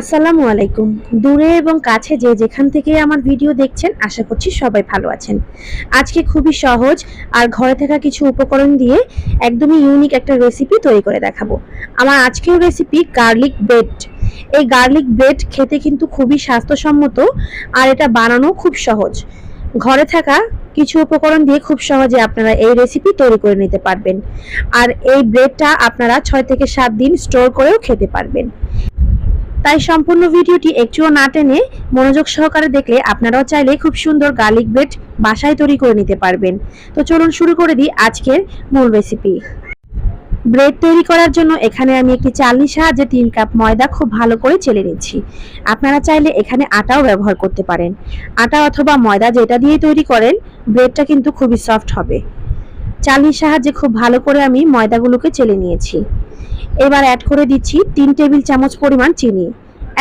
আসসালামু আলাইকুম। দূরে এবং কাছে যে যেখান থেকে আমার ভিডিও দেখছেন, আশা করছি সবাই ভালো আছেন। আজকে খুবই সহজ আর ঘরে থাকা কিছু উপকরণ দিয়ে একদমই ইউনিক একটা রেসিপি তৈরি করে দেখাবো। আমার আজকের রেসিপি গার্লিক ব্রেড এই গার্লিক ব্রেড খেতে কিন্তু খুবই স্বাস্থ্যসম্মত আর এটা বানানো খুব সহজ। ঘরে থাকা কিছু উপকরণ দিয়ে খুব সহজে আপনারা এই রেসিপি তৈরি করে নিতে পারবেন। আর এই ব্রেডটা আপনারা ছয় থেকে সাত দিন স্টোর করেও খেতে পারবেন। তাই সম্পূর্ণ ভিডিওটি একটুও না টেনে মনোযোগ সহকারে দেখলে আপনারাও চাইলে খুব সুন্দর গার্লিক ব্রেড বাসায় তৈরি করে নিতে পারবেন। তো চলুন শুরু করে দিই আজকের মূল রেসিপি ব্রেড তৈরি করার জন্য এখানে আমি একটি চালনির সাহায্যে তিন কাপ ময়দা খুব ভালো করে চেলে নিচ্ছি। আপনারা চাইলে এখানে আটাও ব্যবহার করতে পারেন। আটা অথবা ময়দা যেটা দিয়ে তৈরি করেন ব্রেডটা কিন্তু খুবই সফট হবে। চালনির সাহায্যে খুব ভালো করে আমি ময়দাগুলোকে চেলে নিয়েছি। এবার অ্যাড করে দিচ্ছি তিন টেবিল চামচ পরিমাণ চিনি।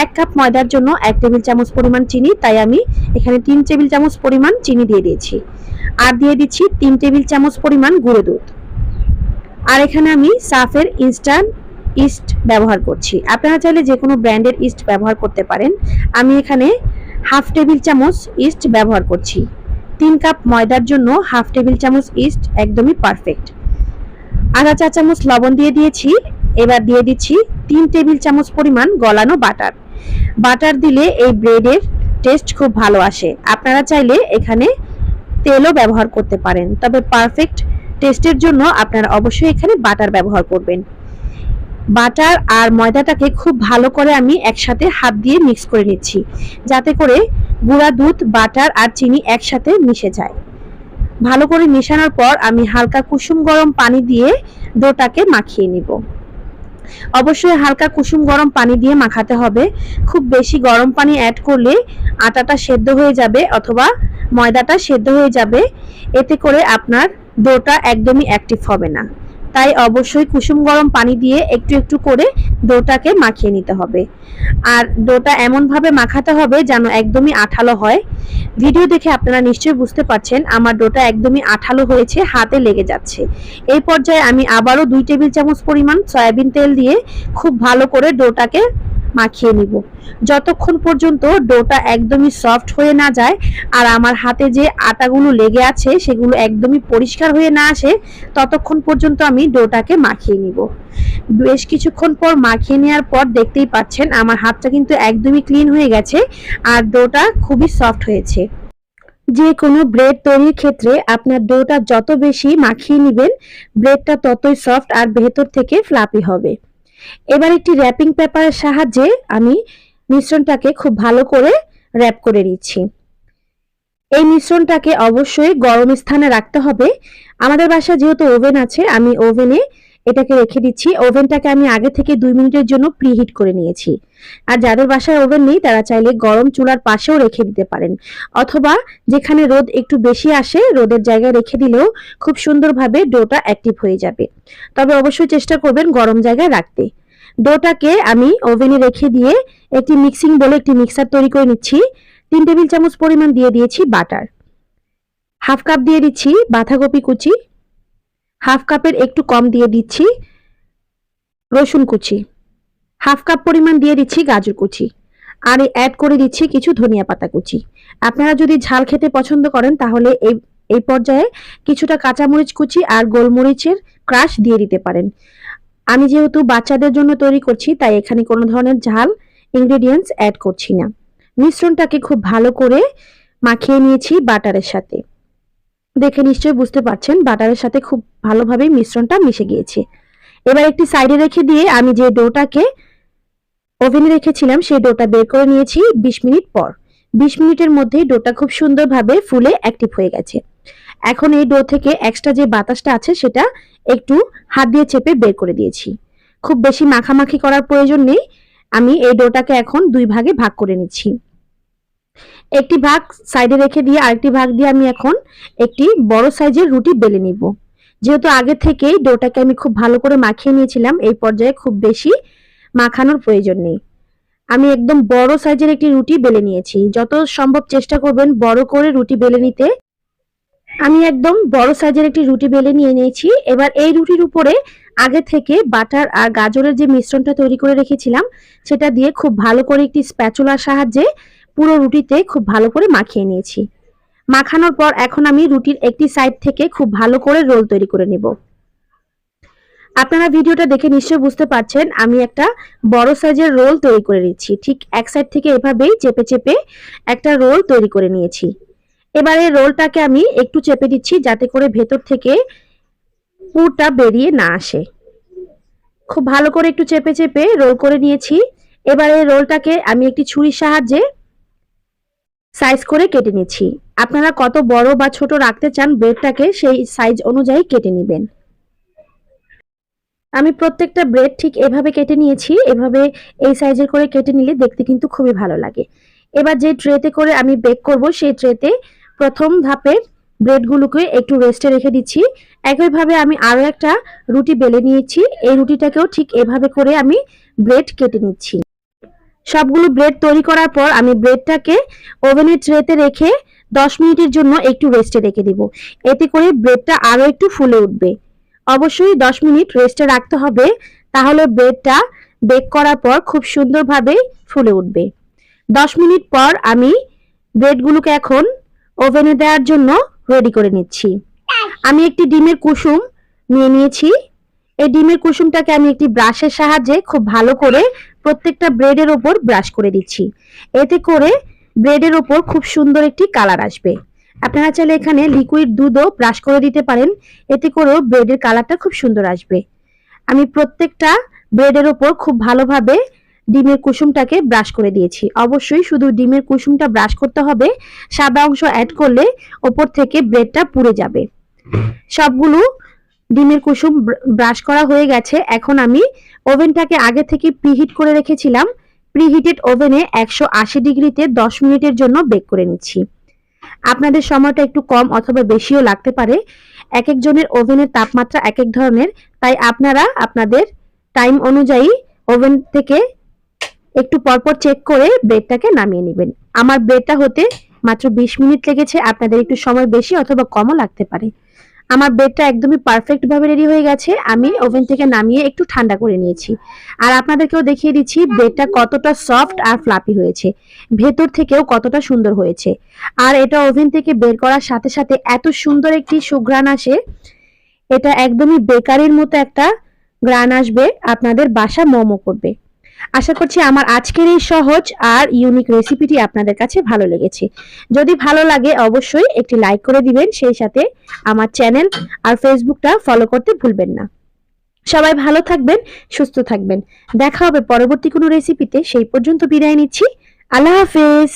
এক কাপ ময়দার জন্য এক টেবিল চামচ পরিমাণ চিনি, তাই আমি এখানে তিন টেবিল চামচ পরিমাণ চিনি দিয়ে দিয়েছি। আর দিয়ে দিচ্ছি তিন টেবিল চামচ পরিমাণ গুঁড়ো দুধ। আর এখানে আমি সাফের ইনস্ট্যান্ট ইস্ট ব্যবহার করছি। আপনারা চাইলে যে কোনো ব্র্যান্ডের ইস্ট ব্যবহার করতে পারেন। আমি এখানে হাফ টেবিল চামচ ইস্ট ব্যবহার করছি। তিন কাপ ময়দার জন্য হাফ টেবিল চামচ ইস্ট একদমই পারফেক্ট আধা চা চামচ লবণ দিয়ে দিয়েছি। এবার দিয়ে দিচ্ছি তিন টেবিল চামচ পরিমাণ গলানো বাটার। বাটার দিলে এই ব্রেডের টেস্ট খুব ভালো আসে। আপনারা চাইলে এখানে তেলও ব্যবহার করতে পারেন। তবে পারফেক্ট টেস্টের জন্য আপনারা অবশ্যই এখানে বাটার ব্যবহার করবেন। বাটার আর ময়দাটাকে খুব ভালো করে আমি একসাথে হাত দিয়ে মিক্স করে নিচ্ছি। যাতে করে গুঁড়া দুধ, বাটার আর চিনি একসাথে মিশে যায়। ভালো করে মেশানোর পর আমি হালকা কুসুম গরম পানি দিয়ে ডোটাকে মাখিয়ে নিব। অবশ্যই হালকা কুসুম গরম পানি দিয়ে মাখাতে হবে। খুব বেশি গরম পানি অ্যাড করলে আটাটা সেদ্ধ হয়ে যাবে অথবা ময়দাটা সেদ্ধ হয়ে যাবে। এতে করে আপনার ডোটা একদমই অ্যাক্টিভ হবে না। তাই অবশ্যই কুসুম গরম পানি দিয়ে একটু একটু করে ডোটাকে মাখিয়ে নিতে হবে। আর ডোটা এমনভাবে মাখাতে হবে যেন একদমই আঠালো হয়। ভিডিও দেখে আপনারা নিশ্চয়ই বুঝতে পারছেন আমার ডোটা একদমই আঠালো হয়েছে, হাতে লেগে যাচ্ছে। এই পর্যায়ে আমি আবারও দুই টেবিল চামচ পরিমাণ সয়াবিন তেল দিয়ে খুব ভালো করে ডোটাকে মাখিয়ে নিব। যতক্ষণ পর্যন্ত ডোটা একদমই সফট হয়ে না যায় আর আমার হাতে যে আটাগুলো লেগে আছে সেগুলো একদমই পরিষ্কার হয়ে না আসে, ততক্ষণ পর্যন্ত আমি ডোটাকে মাখিয়ে নিব। বেশ কিছুক্ষণ পর মাখিয়ে নেওয়ার পর দেখতেই পাচ্ছেন আমার হাতটা কিন্তু একদমই ক্লিন হয়ে গেছে আর ডোটা খুবই সফট হয়েছে। যে কোনো ব্রেড তৈরির ক্ষেত্রে আপনার ডোটা যত বেশি মাখিয়ে নেবেন, ব্রেডটা ততই সফট আর ভেতর থেকে ফ্লাপি হবে। এবার একটি র্যাপিং পেপারের সাহায্যে আমি মিশ্রণটাকে খুব ভালো করে র্যাপ করে নিচ্ছি। এই মিশ্রণটাকে অবশ্যই গরম স্থানে রাখতে হবে। আমাদের বাসায় যেহেতু ওভেন আছে, আমি ওভেনে এটাকে রেখে দিচ্ছি। ওভেনটাকে আমি আগে থেকে দুই মিনিটের জন্য প্রিহিট করে নিয়েছি। আর যাদের বাসায় ওভেন নেই, তারা চাইলে গরম চুলার পাশেও রেখে দিতে পারেন। অথবা যেখানে রোদ একটু বেশি আসে, রোদের জায়গায় রেখে দিলেও খুব সুন্দরভাবে ডোটা অ্যাক্টিভ হয়ে যাবে। তবে অবশ্যই চেষ্টা করবেন গরম জায়গায় রাখতে। ডোটাকে আমি ওভেনে রেখে দিয়ে একটি মিক্সিং বলে একটি মিক্সার তৈরি করে নিচ্ছি। তিন টেবিল চামচ পরিমাণ দিয়ে দিয়েছি বাটার। হাফ কাপ দিয়ে দিচ্ছি বাঁধাকপি কুচি। হাফ কাপের একটু কম দিয়ে দিচ্ছি রসুন কুচি। হাফ কাপ পরিমাণ দিয়ে দিচ্ছি গাজর কুচি। আর অ্যাড করে দিচ্ছি কিছু ধনিয়া পাতা কুচি। আপনারা যদি ঝাল খেতে পছন্দ করেন, তাহলে এই এই পর্যায়ে কিছুটা কাঁচামরিচ কুচি আর গোলমরিচের ক্রাশ দিয়ে দিতে পারেন। আমি যেহেতু বাচ্চাদের জন্য তৈরি করছি, তাই এখানে কোনো ধরনের ঝাল ইনগ্রেডিয়েন্টস অ্যাড করছি না। মিশ্রণটাকে খুব ভালো করে মাখিয়ে নিয়েছি বাটারের সাথে। দেখে নিশ্চয়ই বুঝতে পারছেন বাটারের সাথে খুব ভালোভাবে মিশ্রণটা মিশে গিয়েছে। এবার একটি সাইডে রেখে দিয়ে আমি যে ডোটাকে ওভেনে রেখেছিলাম, সেই ডোটা বের করে নিয়েছি বিশ মিনিট পর। বিশ মিনিটের মধ্যেই ডোটা খুব সুন্দরভাবে ফুলে অ্যাক্টিভ হয়ে গেছে। এখন এই ডো থেকে এক্সট্রা যে বাতাসটা আছে, সেটা একটু হাত দিয়ে চেপে বের করে দিয়েছি। খুব বেশি মাখামাখি করার প্রয়োজন নেই। আমি এই ডোটাকে এখন দুই ভাগে ভাগ করে নিচ্ছি। একটি ভাগ সাইডে রেখে দিয়ে আরেকটি ভাগ দিয়ে আমি এখন একটি বড় সাইজের রুটি বেলে নিব। যেহেতু আগে থেকেই ডোটাকে আমি খুব ভালো করে মাখিয়ে নিয়েছিলাম, এই পর্যায়ে খুব বেশি মাখানোর প্রয়োজন নেই। আমি একদম বড় সাইজের একটি রুটি বেলে নিয়েছি। যত সম্ভব চেষ্টা করবেন বড় করে রুটি বেলে নিতে। আমি একদম বড় সাইজের একটি রুটি বেলে নিয়ে নিয়েছি। এবার এই রুটির উপরে আগে থেকে বাটার আর গাজরের যে মিশ্রণটা তৈরি করে রেখেছিলাম, সেটা দিয়ে খুব ভালো করে একটি স্প্যাচুলার সাহায্যে পুরো রুটিতে খুব ভালো করে মাখিয়ে নিয়েছি। মাখানোর পর এখন আমি রুটির একটি সাইড থেকে খুব ভালো করে রোল তৈরি করে নেব। আপনারা ভিডিওটা দেখে নিশ্চয়ই বুঝতে পারছেন, আমি একটা বড় সাইজের রোল তৈরি করে নিচ্ছি। ঠিক এক সাইড থেকে এভাবেই চেপে চেপে একটা রোল তৈরি করে নিয়েছি। এবারে রোলটাকে আমি একটু চেপে দিচ্ছি যাতে করে ভেতর থেকে পুরটা বেরিয়ে না আসে। খুব ভালো করে একটু চেপে চেপে রোল করে নিয়েছি। এবারে রোলটাকে আমি একটি ছুরির সাহায্যে সাইজ করে কেটে নিচ্ছি। আপনারা কত বড় বা ছোট রাখতে চান ব্রেডটাকে সেই সাইজ অনুযায়ী কেটে নেবেন। আমি প্রত্যেকটা ব্রেড ঠিক এভাবে কেটে নিয়েছি, এভাবে এই সাইজের করে কেটে নিলে দেখতে কিন্তু খুবই ভালো লাগে। এবার যে ট্রেতে করে আমি বেক করব, সেই ট্রেতে প্রথম ধাপে ব্রেডগুলোকে একটু রেস্টে রেখে দিচ্ছি। একইভাবে আমি আরও একটা রুটি বেলে নিয়েছি, এই রুটিটাকেও ঠিক এভাবে করে আমি ব্রেড কেটে নিচ্ছি। সবগুলো ব্রেড তৈরি করার পর আমি ব্রেডটাকে ওভেনের ট্রেতে রেখে দশ মিনিটের জন্য একটু রেস্টে রেখে দিব। এতে করে ব্রেডটা আরও একটু ফুলে উঠবে। অবশ্যই দশ মিনিট রেস্টে রাখতে হবে, তাহলে ব্রেডটা বেক করার পর খুব সুন্দরভাবে ফুলে উঠবে। দশ মিনিট পর আমি ব্রেডগুলোকে এখন ওভেনে দেওয়ার জন্য রেডি করে নিচ্ছি। আমি একটি ডিমের কুসুম নিয়ে নিয়েছি। এই ডিমের কুসুমটাকে আমি একটি ব্রাশের সাহায্যে খুব ভালো করে প্রত্যেকটা ব্রেডের ওপর ব্রাশ করে দিচ্ছি। এতে করে ব্রেডের ওপর খুব সুন্দর একটি কালার আসবে। আপনারা চাইলে এখানে লিকুইড দুধও ব্রাশ করে দিতে পারেন। এতে করেও ব্রেডের কালারটা খুব সুন্দর আসবে। আমি প্রত্যেকটা ব্রেডের ওপর খুব ভালোভাবে ডিমের কুসুমটাকে ব্রাশ করে দিয়েছি। অবশ্যই শুধু ডিমের কুসুমটা ব্রাশ করতে হবে। সাদা অংশ অ্যাড করলে ওপর থেকে ব্রেডটা পুড়ে যাবে। সবগুলো ডিমের কুসুম ব্রাশ করা হয়ে গেছে। এখন আমি ওভেনটাকে আগে থেকে প্রিহিট করে রেখেছিলাম। প্রিহিটেড ওভেনে একশো আশি ডিগ্রিতে দশ মিনিটের জন্য বেক করে নিচ্ছি। আপনাদের সময়টা একটু কম অথবা বেশিও লাগতে পারে। এক একজনের ওভেনের তাপমাত্রা এক এক ধরনের। তাই আপনারা আপনাদের টাইম অনুযায়ী ওভেন থেকে একটু পরপর চেক করে ব্রেডটাকে নামিয়ে নেবেন। আমার ব্রেডটা হতে মাত্র বিশ মিনিট লেগেছে। আপনাদের একটু সময় বেশি অথবা কমও লাগতে পারে। আমার ব্রেডটা একদমই পারফেক্ট ভাবে রেডি হয়ে গেছে। আমি ওভেন থেকে নামিয়ে একটু ঠান্ডা করে নিয়েছি। আর আপনাদেরকেও দেখিয়ে দিচ্ছি ব্রেডটা কতটা সফট আর ফ্লাপি হয়েছে। ভেতর থেকেও কতটা সুন্দর হয়েছে। আর এটা ওভেন থেকে বের করার সাথে সাথে এত সুন্দর একটি সুঘ্রাণ আসে, এটা একদমই বেকারির মতো একটা গ্রান আসবে, আপনাদের বাসা মোমো করবে। আশা করছি আমার আজকের এই সহজ আর ইউনিক রেসিপিটি আপনাদের কাছে ভালো লেগেছে। যদি ভালো লাগে অবশ্যই একটি লাইক করে দিবেন, সেই সাথে আমার চ্যানেল আর ফেসবুকটা ফলো করতে ভুলবেন না। সবাই ভালো থাকবেন, সুস্থ থাকবেন। দেখা হবে পরবর্তী কোনো রেসিপিতে সেই পর্যন্ত বিদায় নিচ্ছি। আল্লাহ হাফেজ।